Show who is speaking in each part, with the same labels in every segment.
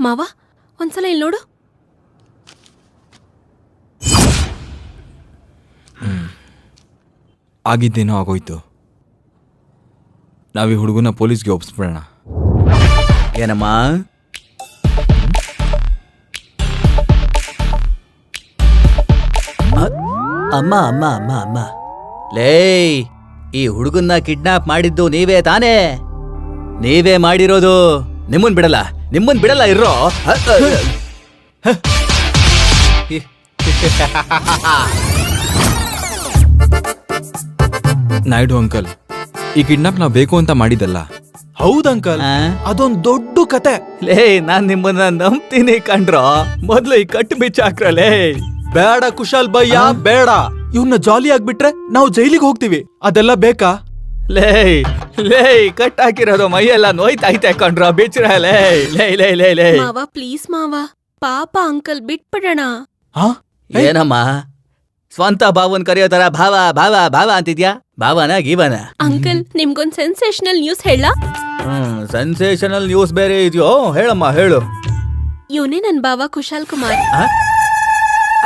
Speaker 1: ಮಾವ ಒಂದ್ಸಲ ಇಲ್ಲಿ ನೋಡು.
Speaker 2: ಆಗಿದ್ದೇನೋ ಆಗೋಯ್ತು. ಈ ಹುಡುಗನ ಪೊಲೀಸ್ಗೆ ಒಪ್ಸ್ಬಿಡೋಣ.
Speaker 3: ಏನಮ್ಮ? ಅಮ್ಮ ಅಮ್ಮ ಅಮ್ಮ ಅಮ್ಮ. ಲೇ ಈ ಹುಡುಗನ್ನ ಕಿಡ್ನಾಪ್ ಮಾಡಿದ್ದು ನೀವೇ ತಾನೇ? ನೀವೇ ಮಾಡಿರೋದು ನಿಮ್ಮನ್ ಬಿಡಲ್ಲ ನಿಮ್ಮನ್ ಬಿಡಲ್ಲ ಇರೋ
Speaker 2: ನಾಯ್ಡು ಅಂಕಲ್ ಈ ಕಿಡ್ನಾಪ್ ನಾವು ಬೇಕು ಅಂತ ಮಾಡಿದಲ್ಲ
Speaker 4: ಹೌದ್ ಅಂಕಲ್
Speaker 3: ಆ?
Speaker 4: ಅದೊಂದ್ ದೊಡ್ಡ ಕತೆ.
Speaker 3: ಲೇ ನಾನ್ ನಿಮ್ಮನ್ನ ನಂಬ್ತೀನಿ ಕಂಡ್ರೋ ಮೊದ್ಲು ಈ ಕಟ್ಟು ಬಿಚ್ಚಾಕ್ರಲೇ
Speaker 4: ಬೇಡ ಕುಶಾಲ್ ಭಯ್ಯ ಬೇಡ. ಇವ್ನ ಜಾಲಿ ಆಗ್ಬಿಟ್ರೆ ನಾವು ಜೈಲಿಗೆ ಹೋಗ್ತೀವಿ. ಅದೆಲ್ಲ ಬೇಕಾ?
Speaker 3: ಲೇ ಲೇ ಕಟ್ ಹಾಕಿರೋದು ಮೈಯೆಲ್ಲ ನೋಯ್ತೈತೆ ಕಣ್ರ ಬಿಚ್ರ ಲೇ ಲೇ ಲೇ ಲೇ ಲೇ
Speaker 1: ಮಾವ ಪ್ಲೀಸ್ ಮಾವ. ಪಾಪ ಅಂಕಲ್ ಬಿಟ್ಬಿಡೋಣ.
Speaker 4: ಹಾ
Speaker 3: ಏನಮ್ಮ? ಸ್ವಂತ ಭಾವನ್ ಕರೆಯೋ ತರ ಭಾವ ಭಾವ ಭಾವ ಅಂತಿದ್ಯಾ? ಭಾವನ ಗೀವನ?
Speaker 1: ಅಂಕಲ್ ನಿಮ್ಗೊಂದ್ ಸೆನ್ಸೇಷನಲ್ ನ್ಯೂಸ್ ಹೇಳ.
Speaker 3: ಹ್ಮ್ ಸೆನ್ಸೇಷನಲ್ ನ್ಯೂಸ್ ಬೇರೆ ಇದೆಯೋ? ಹೇಳಮ್ಮ ಹೇಳು.
Speaker 1: ಇವನೇ ನನ್ ಬಾವ ಕುಶಾಲ್ ಕುಮಾರ್.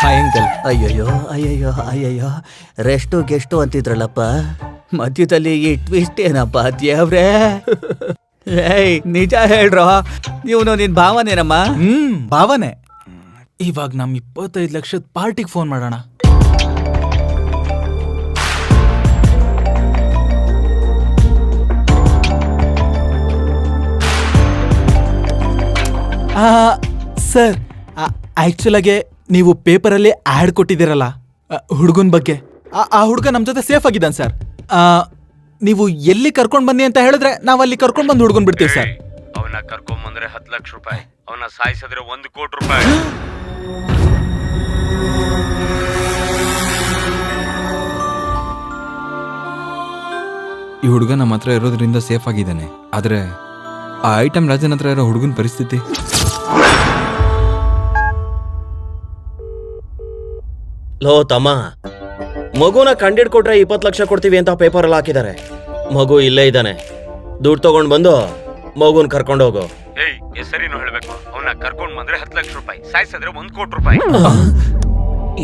Speaker 2: ಹಾಯ್ ಅಂಕಲ್
Speaker 3: ಅಯ್ಯಯ್ಯೋ ಅಯ್ಯಯ್ಯೋ ಅಯ್ಯಯ್ಯೋ. ರೆಸ್ಟು ಗೆಸ್ಟು ಅಂತಿದ್ರಲ್ಲಪ್ಪ. ಮಧ್ಯದಲ್ಲಿ ಈ ಟ್ವಿಸ್ಟ್ ಏನಪ್ಪ ದೇವ್ರೇ? ಏಯ್, ನಿಜ ಹೇಳ್ರೋ? ಇವನು ನಿನ್ ಭಾವನೇನಮ್ಮ?
Speaker 4: ಹ್ಮ್, ಭಾವನೆ. ಇವಾಗ ನಮ್ ಇಪ್ಪತ್ತೈದು ಲಕ್ಷದ ಪಾರ್ಟಿಗೆ ಫೋನ್ ಮಾಡೋಣ. ಸರ್ ಆಕ್ಚುಲ್ ಆಗಿ ನೀವು ಪೇಪರಲ್ಲಿ ಆ್ಯಡ್ ಕೊಟ್ಟಿದ್ದೀರಲ್ಲ ಹುಡುಗನ ಬಗ್ಗೆ. ಆ ಹುಡುಗ ನಮ್ಮ ಜೊತೆ ಸೇಫ್ ಆಗಿದ್ದಾನೆ, ಸರ್. ನೀವು ಎಲ್ಲಿ ಕರ್ಕೊಂಡ್ ಬನ್ನಿ ಅಂತ ಹೇಳಿದ್ರೆ ನಾವು ಅಲ್ಲಿ ಕರ್ಕೊಂಡ್ ಬಂದು ಹುಡ್ಕೊಂಡ್ ಬಿಡ್ತೀವಿ ಸರ್.
Speaker 5: ಅವನ್ನ ಕರ್ಕೊಂಬಂದ್ರೆ ಹತ್ತು ಲಕ್ಷ ರೂಪಾಯಿ. ಅವನ್ನ ಸಾಯಿಸಿದ್ರೆ ಒಂದು ಕೋಟಿ ರೂಪಾಯಿ.
Speaker 2: ಈ ಹುಡುಗ ನಮ್ಮ ಹತ್ರ ಇರೋದ್ರಿಂದ ಸೇಫ್ ಆಗಿದ್ದಾನೆ. ಆದ್ರೆ ಆ ಐಟಮ್ ರಾಜನ ಹತ್ರ ಇರೋ ಹುಡುಗನ ಪರಿಸ್ಥಿತಿ.
Speaker 6: ಲೋ ತಮ್ಮ ಮಗುನ ಕಂಡಿಡ್ಕೊಟ್ರೆ ಇಪ್ಪತ್ತು ಲಕ್ಷ ಕೊಡ್ತೀವಿ ಅಂತ ಪೇಪರ್ ಅಲ್ಲಿ ಹಾಕಿದ್ದಾರೆ. ಮಗು ಇಲ್ಲೇ ಇದ್ದಾನೆ. ದುಡ್ಡು ತಗೊಂಡ್ ಬಂದು ಮಗುನ್ ಕರ್ಕೊಂಡು ಹೋಗು.
Speaker 5: ಏಯ್ ಹೆಸರಿನು ಹೇಳ್ಬೇಕು. ಅವನ್ನ ಕರ್ಕೊಂಡ್ ಬಂದ್ರೆ ಹತ್ತು ಲಕ್ಷ ರೂಪಾಯಿ ಸಾಯಿಸಿದ್ರೆ ಒಂದು ಕೋಟಿ ರೂಪಾಯಿ.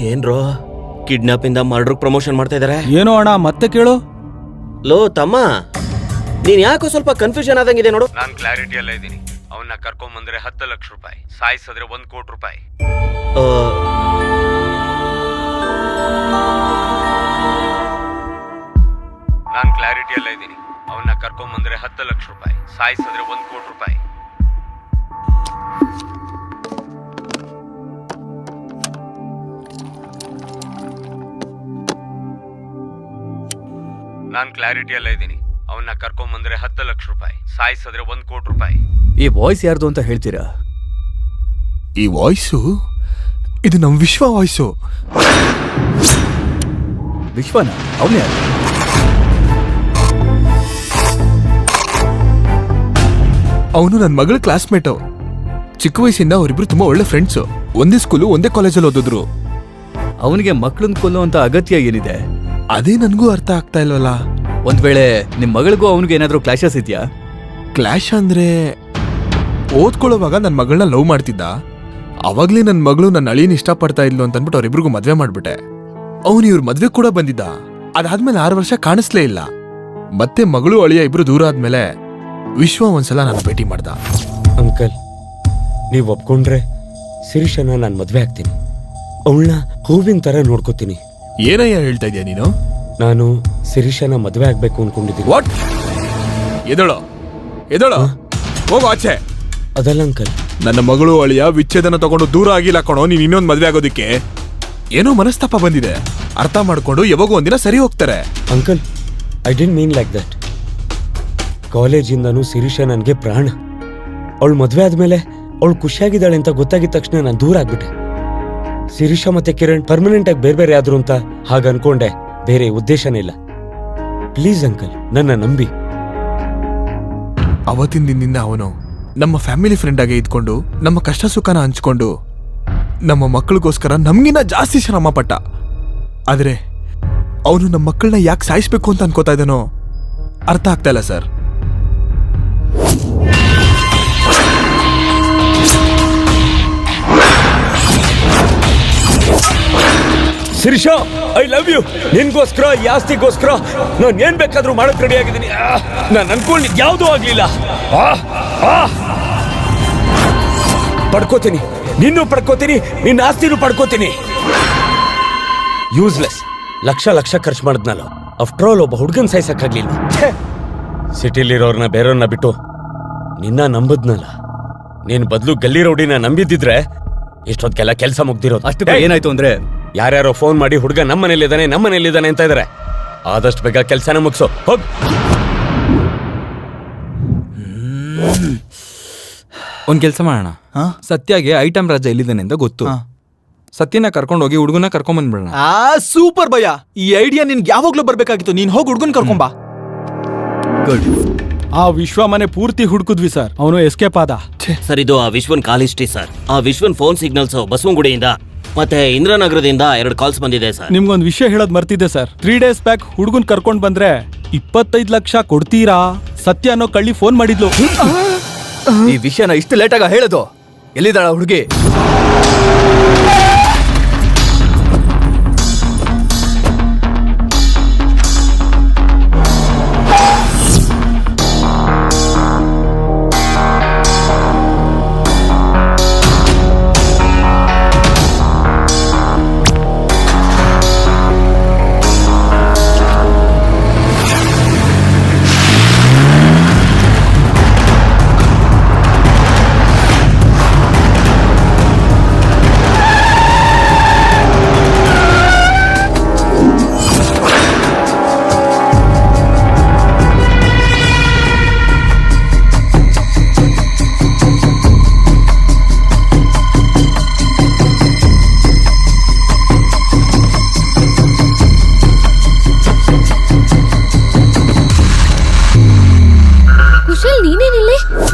Speaker 6: ಏನ್ರೋ ಕಿಡ್ನಾಪ್ ಇಂದ ಮರ್ಡರ್ ಪ್ರಮೋಷನ್ ಮಾಡ್ತಾ ಇದಾರೆ?
Speaker 4: ಏನೋ ಅಣ್ಣ ಮತ್ತೆ ಕೇಳು.
Speaker 6: ಲೋ ತಮ್ಮ ನೀನ್ ಯಾಕೋ ಸ್ವಲ್ಪ ಕನ್ಫ್ಯೂಷನ್ ಆದಂಗಿದೆ ನೋಡು.
Speaker 5: ನಾನ್ ಕ್ಲಾರಿಟಿ ಅಲ್ಲ ಇದ್ದೀನಿ. ಅವನ್ನ ಕರ್ಕೊಂಡ್ ಬಂದ್ರೆ ಹತ್ತು ಲಕ್ಷ ರೂಪಾಯಿ ಸಾಯಿಸಿದ್ರೆ ಒಂದ್ ಕೋಟಿ ರೂಪಾಯಿ.
Speaker 6: ಆ,
Speaker 5: ಸಾಯಿಸಿದ್ರೆ ಒಂದು ಕೋಟಿ ರೂಪಾಯಿ. ನಾನು ಕ್ಲಾರಿಟಿ ಅಲ್ಲ ಇದ್ದೀನಿ. ಅವನ್ನ ಕರ್ಕೊಂಡ್ ಬಂದ್ರೆ ಹತ್ತು ಲಕ್ಷ ರೂಪಾಯಿ ಸಾಯಿಸಿದ್ರೆ ಒಂದು ಕೋಟಿ ರೂಪಾಯಿ.
Speaker 3: ಈ ವಾಯ್ಸ್ ಯಾರ್ದು ಅಂತ ಹೇಳ್ತೀರಾ?
Speaker 7: ಈ ವಾಯ್ಸು ಇದು ನಮ್ಮ ವಿಶ್ವ ವಾಯ್ಸು
Speaker 3: ವಿಶ್ವನ? ಅವನೇ
Speaker 7: ಅವನು ನನ್ನ ಮಗಳ ಕ್ಲಾಸ್ಮೇಟ್ ಚಿಕ್ಕ ವಯಸ್ಸಿಂದ ಅವರಿಬ್ರು ತುಂಬಾ ಒಳ್ಳೆ ಫ್ರೆಂಡ್ಸು ಒಂದೇ ಸ್ಕೂಲು ಒಂದೇ ಕಾಲೇಜಲ್ಲಿ ಓದಿದ್ರು.
Speaker 3: ಅವನಿಗೆ ಮಕ್ಕಳನ್ನ ಕೊಲ್ಲುವಂತ ಅಗತ್ಯ ಏನಿದೆ?
Speaker 7: ಅದೇ ನನಗೂ ಅರ್ಥ ಆಗ್ತಾ ಇಲ್ವಲ್ಲ?
Speaker 3: ಒಂದ್ ವೇಳೆ ನಿಮ್ ಮಗಳಿಗೂ ಅವನಿಗೆ ಏನಾದ್ರೂ ಕ್ಲಾಶಸ್ ಇದೆಯಾ?
Speaker 7: ಕ್ಲಾಶ್ ಅಂದ್ರೆ ಓದ್ಕೊಳ್ಳೋವಾಗ ನನ್ನ ಮಗಳನ್ನ ಲವ್ ಮಾಡ್ತಿದ್ದ? ಅವಾಗ್ಲೇ ನನ್ನ ಮಗಳು ನನ್ನ ಅಳಿನ ಇಷ್ಟಪಡ್ತಾ ಇದ್ಲು ಅಂತ ಅಂದ್ಬಿಟ್ಟು ಅವರಿಬ್ರಿಗೂ ಮದ್ವೆ ಮಾಡ್ಬಿಟ್ಟೆ. ಅವನು ಇವ್ರ ಮದ್ವೆ ಕೂಡ ಬಂದಿದ್ದ. ಅದಾದ್ಮೇಲೆ ಆರು ವರ್ಷ ಕಾಣಿಸ್ಲೇ ಇಲ್ಲ. ಮತ್ತೆ ಮಗಳು ಅಳಿಯ ಇಬ್ರು ದೂರ ಆದ್ಮೇಲೆ ವಿಶ್ವ ಒಂದ್ಸಲ ನಾನು ಭೇಟಿ ಮಾಡ್ದ.
Speaker 6: ಅಂಕಲ್ ನೀವು ಒಪ್ಕೊಂಡ್ರೆ ಶಿರೀಷನ ನಾನು ಮದ್ವೆ ಆಗ್ತೀನಿ. ಅವಳನ್ನ ಹೂವಿನ ತರ ನೋಡ್ಕೋತೀನಿ.
Speaker 7: ಏನಯ್ಯ ಹೇಳ್ತಾ ಇದೀಯ ನೀನು?
Speaker 6: ನಾನು ಶಿರೀಷನ ಮದ್ವೆ ಆಗ್ಬೇಕು ಅನ್ಕೊಂಡಿದ್ದೀನಿ.
Speaker 7: ವಾಟ್ ಎದಳೋ? ಎದಳೋ? ಹೋಗು ಆಚೆ.
Speaker 6: ಅದಲ್ಲ ಅಂಕಲ್.
Speaker 7: ನನ್ನ ಮಗಳು ಅಳಿಯ ವಿಚ್ಛೇದನ ತಗೊಂಡು ದೂರ ಆಗಿಲ್ಲ ಕಣೋ ನೀನು ಇನ್ನೊಂದು ಮದ್ವೆ ಆಗೋದಕ್ಕೆ. ಏನೋ ಮನಸ್ತಾಪ ಬಂದಿದೆ. ಅರ್ಥ ಮಾಡ್ಕೊಂಡು ಯಾವಾಗ ಒಂದಿನ ಸರಿ ಹೋಗ್ತಾರೆ.
Speaker 6: Uncle I don't mean like that ಕಾಲೇಜಿಂದನೂ Shirisha ನನಗೆ ಪ್ರಾಣ. ಅವಳು ಮದುವೆ ಆದ್ಮೇಲೆ ಅವಳು ಖುಷಿಯಾಗಿದ್ದಾಳೆ ಅಂತ ಗೊತ್ತಾಗಿದ ತಕ್ಷಣ ನಾನು ದೂರ ಆಗ್ಬಿಟ್ಟೆ. ಶಿರೀಷ ಮತ್ತೆ ಕಿರಣ್ ಪರ್ಮನೆಂಟ್ ಆಗಿ ಬೇರೆ ಬೇರೆ ಆದ್ರು ಅಂತ ಹಾಗ ಅನ್ಕೊಂಡೆ. ಬೇರೆ ಉದ್ದೇಶನೇ ಇಲ್ಲ. ಪ್ಲೀಸ್ ಅಂಕಲ್, ನನ್ನ ನಂಬಿ.
Speaker 7: ಅವತ್ತಿನ ದಿನದಿಂದ ಅವನು ನಮ್ಮ ಫ್ಯಾಮಿಲಿ ಫ್ರೆಂಡ್ ಆಗಿ ಇದ್ಕೊಂಡು, ನಮ್ಮ ಕಷ್ಟ ಸುಖನ ಹಂಚ್ಕೊಂಡು, ನಮ್ಮ ಮಕ್ಕಳಿಗೋಸ್ಕರ ನಮ್ಗಿನ್ನ ಜಾಸ್ತಿ ಶ್ರಮ ಪಟ್ಟ. ಆದ್ರೆ ಅವನು ನಮ್ಮ ಮಕ್ಕಳನ್ನ ಯಾಕೆ ಸಾಯಿಸ್ಬೇಕು ಅಂತ ಅನ್ಕೋತಾ ಇದ್ದಾನೋ ಅರ್ಥ ಆಗ್ತಾ ಇಲ್ಲ sir.
Speaker 6: Shirisha I love you ನಿನ್ಗೋಸ್ಕರ ಈ ಆಸ್ತಿಗೋಸ್ಕರ ನಾನು ಏನ್ ಬೇಕಾದ್ರೂ ಮಾಡಕ್ ರೆಡಿ ಆಗಿದ್ದೀನಿ. ನಾನು ಅನ್ಕೊಂಡಿದ್ ಯಾವುದೂ ಆಗ್ಲಿಲ್ಲ. ಪಡ್ಕೋತೀನಿ. ನಿನ್ನೂ ಪಡ್ಕೋತೀನಿ ನಿನ್ನ ಆಸ್ತಿನೂ ಪಡ್ಕೋತೀನಿ. ಯೂಸ್ಲೆಸ್ ಲಕ್ಷ ಲಕ್ಷ ಖರ್ಚು ಮಾಡಿದ್ನಲ್ಲ. ಆಫ್ಟರ್ ಆಲ್ ಒಬ್ಬ ಹುಡುಗನ್ ಸಾಯ್ಸಕ್ಕಾಗ್ಲಿಲ್ಲ. ಸಿಟಿಲಿರೋರ್ನ ಬೇರೆಯವ್ರನ್ನ ಬಿಟ್ಟು ನಿನ್ನ ನಂಬದ್ನಲ್ಲ. ನೀನ್ ಬದಲು ಗಲ್ಲಿ ರೌಡಿನ ನಂಬಿದ್ದಿದ್ರೆ ಇಷ್ಟೊತ್ತಿಗೆಲ್ಲ ಕೆಲಸ ಮುಗ್ದಿರೋದು.
Speaker 3: ಅಷ್ಟು ಏನಾಯ್ತು ಅಂದ್ರೆ
Speaker 6: ಯಾರ್ಯಾರೋ ಫೋನ್ ಮಾಡಿ ಹುಡುಗ ನಮ್ಮ ಮನೇಲಿದ್ದಾನೆ ನಮ್ಮ ಮನೇಲಿದ್ದಾನೆ ಅಂತ ಇದ್ದಾರೆ ಆದಷ್ಟು ಬೇಗ ಕೆಲಸನ ಮುಗಿಸು. ಹೋಗ್.
Speaker 2: ಒಂದ್ ಕೆಲಸ ಮಾಡೋಣ.
Speaker 4: ಹಾ?
Speaker 2: ಸತ್ಯಾಗೆ ಐಟಮ್ ರಾಜ ಎಲ್ಲಿದ್ದಾನೆ ಅಂತ ಗೊತ್ತು.
Speaker 4: ಹಾ.
Speaker 2: ಸತ್ಯನ ಕರ್ಕೊಂಡು ಹೋಗಿ ಹುಡುಗನ ಕರ್ಕೊಂಡ್ ಬಂದ್ಬಿಡೋಣ.
Speaker 4: ಆ ಸೂಪರ್ ಭಯ ಈ ಐಡಿಯಾ ನಿನ್ಗೆ ಯಾವಾಗ್ಲೂ ಬರ್ಬೇಕಾಗಿತ್ತು. ನೀನ್ ಹೋಗಿ ಹುಡ್ಗನ್ ಕರ್ಕೊಂಬಾ
Speaker 3: ಗುಡ್
Speaker 8: ಆ ವಿಶ್ವ ಮನೆ ಪೂರ್ತಿ ಹುಡುಕಿದ್ವಿ ಸರ್. ಅವನು ಎಸ್ಕೇಪ್ ಆದ.
Speaker 9: ಸರ್ ಇದು ಆ ವಿಶ್ವನ್ ಕಾಲ್ ಹಿಸ್ಟ್ರಿ ಸರ್. ಆ ವಿಶ್ವನ್ ಫೋನ್ ಸಿಗ್ನಲ್ಸ್ ಬಸವನಗುಡಿಯಿಂದ ಮತ್ತೆ ಇಂದ್ರನಗರದಿಂದ ಎರಡು ಕಾಲ್ಸ್ ಬಂದಿದೆ ಸರ್.
Speaker 8: ನಿಮ್ಗೊಂದು ವಿಷಯ ಹೇಳೋದ್ ಮರ್ತಿದೆ ಸರ್. ತ್ರೀ ಡೇಸ್ ಬ್ಯಾಕ್ ಹುಡುಗನ್ ಕರ್ಕೊಂಡ್ ಬಂದ್ರೆ ಇಪ್ಪತ್ತೈದು ಲಕ್ಷ ಕೊಡ್ತೀರಾ? ಸತ್ಯ ಅನ್ನೋ ಕಳ್ಳಿ ಫೋನ್ ಮಾಡಿದ್ಲು.
Speaker 3: ಈ ವಿಷಯನ ಇಷ್ಟು ಲೇಟಾಗ ಹೇಳೋದು? ಎಲ್ಲಿದ್ದಾಳ ಹುಡುಗಿ?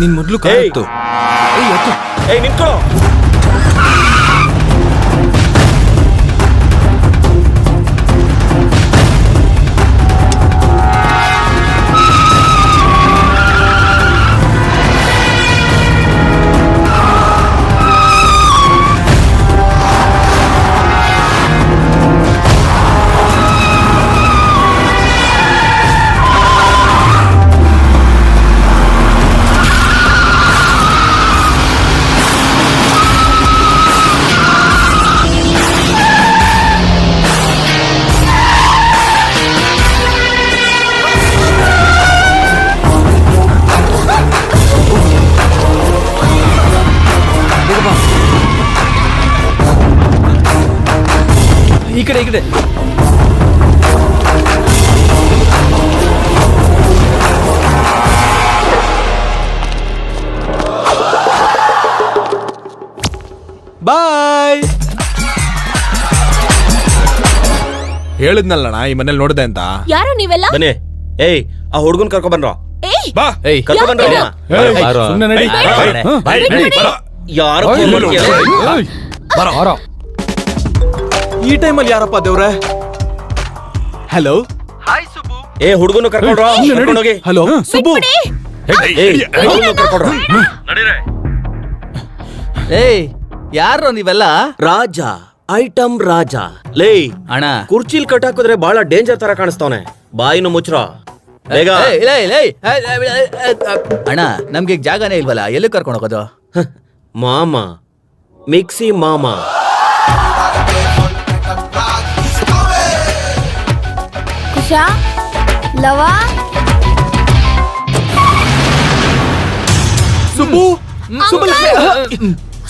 Speaker 2: ನಿನ್ ಮೊದ್ಲು ಕಾಯ್ತು.
Speaker 6: ಏಯ್ ನಿಂತ್ಕೊಳ್ಳೋ.
Speaker 3: ಈ ಕಡೆ ಈ ಕಡೆ.
Speaker 4: ಬಾಯ್
Speaker 7: ಹೇಳಿದ್ನಲ್ಲಣ್ಣ ಈ ಮನೇಲಿ ನೋಡಿದೆ ಅಂತ.
Speaker 1: ಯಾರು ನೀವೆಲ್ಲ?
Speaker 9: ಬನ್ನಿ. ಏಯ್ ಆ ಹುಡುಗನ್ ಕರ್ಕೊ ಬಂದ್ರೋ
Speaker 1: ಏಯ್
Speaker 7: ಬಾ
Speaker 3: ಏಯ್.
Speaker 9: ಕರ್ಕೊಂಡ್ ಬನ್ರೋ
Speaker 1: ಯಾಕೆ?
Speaker 8: ಸುಮ್ನೆ ನಡಿ.
Speaker 9: ಯಾರು phone ಮಾಡ್ತೀಯ?
Speaker 4: ಈ ಟೈಮಲ್ಲಿ ಯಾರಪ್ಪ ದೇವ್ರೆ? ಹಲೋ
Speaker 9: ಏ ಹುಡುಗನು ಕರ್ಕೊಂಡ್ರೋ? ಕರ್ಕೊಂಡೋಗಿ
Speaker 4: ಹಲೋ ಸುಬ್ಬು?
Speaker 9: ಏಯ್ ಯಾರ ಕರ್ಕೊಂಡ್ರೋ
Speaker 3: ಏಯ್ ಯಾರು ನೀವೆಲ್ಲ?
Speaker 9: ರಾಜ ಐಟಮ್ ರಾಜ. ಲೇ
Speaker 3: ಅಣ್ಣ.
Speaker 9: ಕುರ್ಚಿಲ್ ಕಟ್ಟಾಕಿದ್ರೆ ಬಹಳ ಡೇಂಜರ್ ತರ ಕಾಣಿಸ್ತಾವನೆ. ಬಾಯಿನು ಮುಚ್ಚ್ರ ಬೇಗ.
Speaker 3: ಅಣ್ಣ ನಮ್ಗೆ ಜಾಗನೇ ಇಲ್ವಲ್ಲ? ಎಲ್ಲಿ ಕರ್ಕೊಂಡು ಹೋಗೋದು?
Speaker 9: ಮಾಮ. ಮಿಕ್ಸಿ ಮಾಮ.
Speaker 10: ಕುಶಾ ಲವ.
Speaker 4: ಸುಬ್ಬು ಸುಬು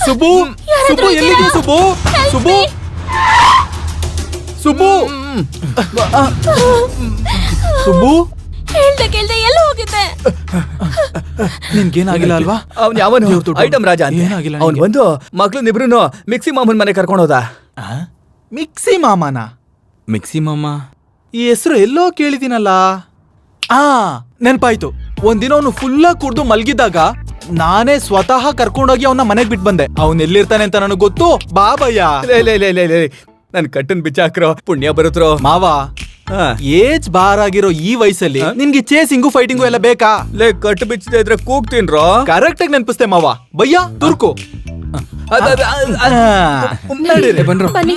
Speaker 4: ಸುಬು ಸುಬ್ಬು ಎಲ್ಲಿದೆ ಸುಬು ಸುಬು ಸುಬ್ಬು? ಸುಬ್ಬು?
Speaker 1: ಹೇಳ್ದೆ ಕೇಳ್ದೆ ಎಲ್ಲ ಹೋಗಿದ್ದೆ?
Speaker 4: ನಿನ್ಗೇನಾಗಿಲ್ಲ ಅಲ್ವಾ?
Speaker 3: ಅವ್ನು ಯಾವನು. ಐಟಮ್ ರಾಜ ಅಂತ.
Speaker 4: ಏನಾಗಿಲ್ಲ
Speaker 3: ಅವ್ನು. ಬಂದು ಮಕ್ಳನ್ನಿಬ್ರು ಮಿಕ್ಸಿ ಮಾಮನ್ ಮನೆ ಕರ್ಕೊಂಡು ಹೋದ?
Speaker 4: ಮಿಕ್ಸಿ ಮಾಮನ?
Speaker 2: ಮಿಕ್ಸಿ ಮಾಮ?
Speaker 4: ಈ ಹೆಸರು ಎಲ್ಲೋ ಕೇಳಿದಿನಲ್ಲ ಆ ನೆನಪಾಯ್ತು. ಒಂದಿನ ಅವನು ಫುಲ್ಲಾಗಿ ಕುಡ್ದು ಮಲ್ಗಿದ್ದಾಗ ನಾನೇ ಸ್ವತಃ ಕರ್ಕೊಂಡೋಗಿ ಅವನ ಮನೆಗ್ ಬಿಟ್ ಬಂದೆ. ಅವ್ನ್ ಎಲ್ಲಿರ್ತಾನೆ ಅಂತ ನನಗೆ ಗೊತ್ತು. ಬಾಬಯ್ಯ
Speaker 3: ಲೇ ಲೇ ಲೇ ಲೇ ಲೇ ನನ್ ಕಟ್ಟನ್ ಬಿಚ್ಚಾಕ್ರೋ ಪುಣ್ಯ ಬರುತ್ತೋ
Speaker 4: ಮಾವ
Speaker 3: ಹಾ.
Speaker 4: ಏಜ್ ಬಾರ್ ಆಗಿರೋ ಈ ವಯಸ್ಸಲ್ಲಿ ನಿನ್ಗೆ ಚೇಸಿಂಗು ಫೈಟಿಂಗು ಎಲ್ಲ ಬೇಕಾ?
Speaker 3: ಲೇ ಕಟ್ಟು ಬಿಚ್ಚದೆ ಇದ್ರೆ ಕೂಗ್ತೀನ್ರೋ?
Speaker 4: ಕರೆಕ್ಟ್ ಆಗಿ ನೆನಪಿಸ್ತೇ ಮಾವ. ಬಯ್ಯ ತುರ್ಕು.
Speaker 1: ಬನ್ನಿ.